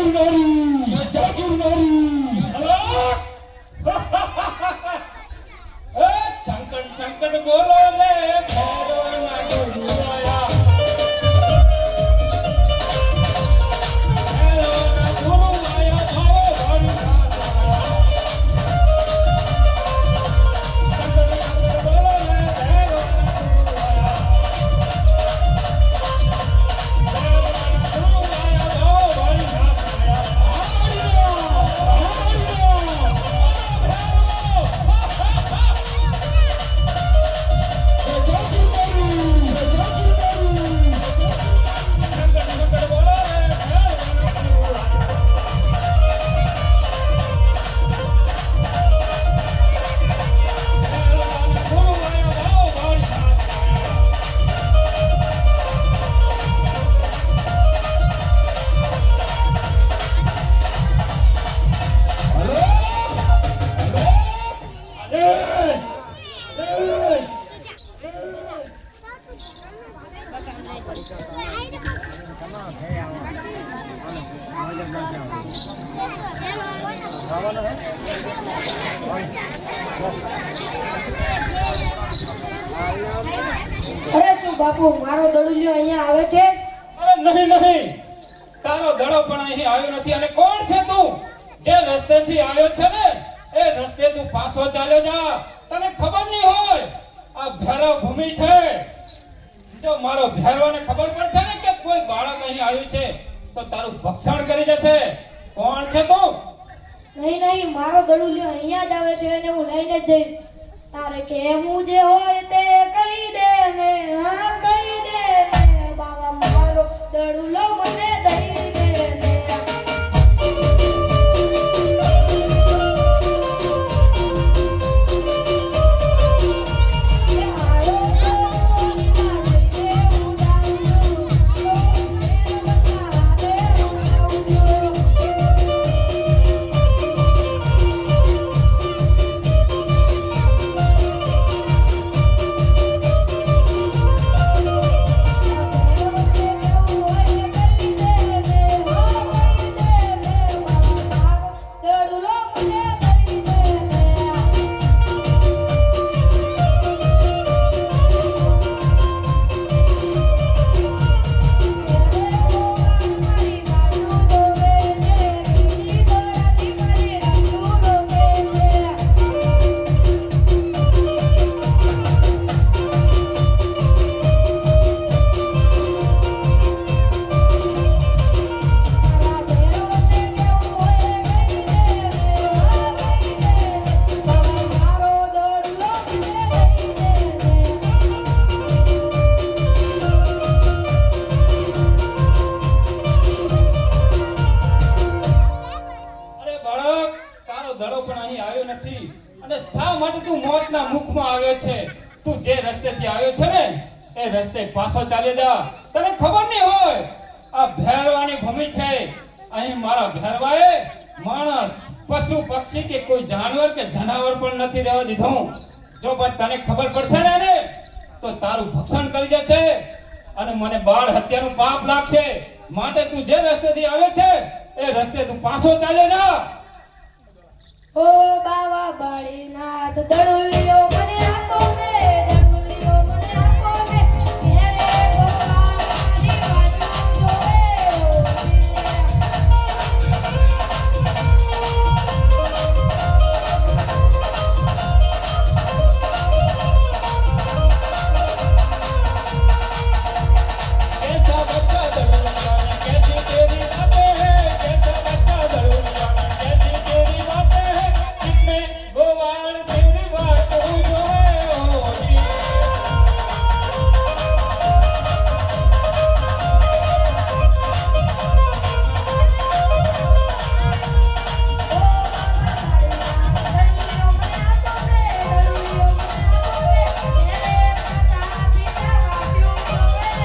Jagur Eh sangkan-sangkan bola. અરે શું બાપુ, મારો દડુલિયો અહીંયા આવે છે? અરે નહીં નહીં. તારો દડો પણ અહીં આવ્યો નથી. અને કોણ છે તું? જે રસ્તેથી આવ્યો છે ને, એ રસ્તે તું પાછો ચાલ્યો જા. તને ખબર નહીં હોય, આ ભૈરવ ભૂમિ છે. જો મારો ભેરવાને ખબર પડશે ને કે કોઈ બાળક અહીં આવ્યું છે, તો તારું ભક્ષણ કરી જશે. કોણ છે તું? નહીં નહીં, મારો દડુલિયો અહીંયા જ આવે છે અને હું લઈને જ જઈશ. તારે કેમું જે હોય તે અહીં આવ્યો નથી. અને શા માટે તું મોતના મુખમાં આવ્યો છે? તું જે રસ્તેથી આવ્યો છે ને એ રસ્તે પાછો ચાલી જા. તને ખબર નહીં હોય આ ભેરવાની ભૂમિ છે. અહીં મારા ભેરવાએ માણસ પશુ પક્ષી કે કોઈ જાનવર કે જનાવર પણ નથી રહેવા દીધું. જો પણ તને ખબર પડશે ને એને, તો તારું ભક્ષણ કરી જશે અને મને બાળ હત્યાનું પાપ લાગશે. માટે તું જે રસ્તેથી આવે છે એ રસ્તે તું પાછો ચાલે જા. ઓ બાવા બાળીનાથ દળુલિયો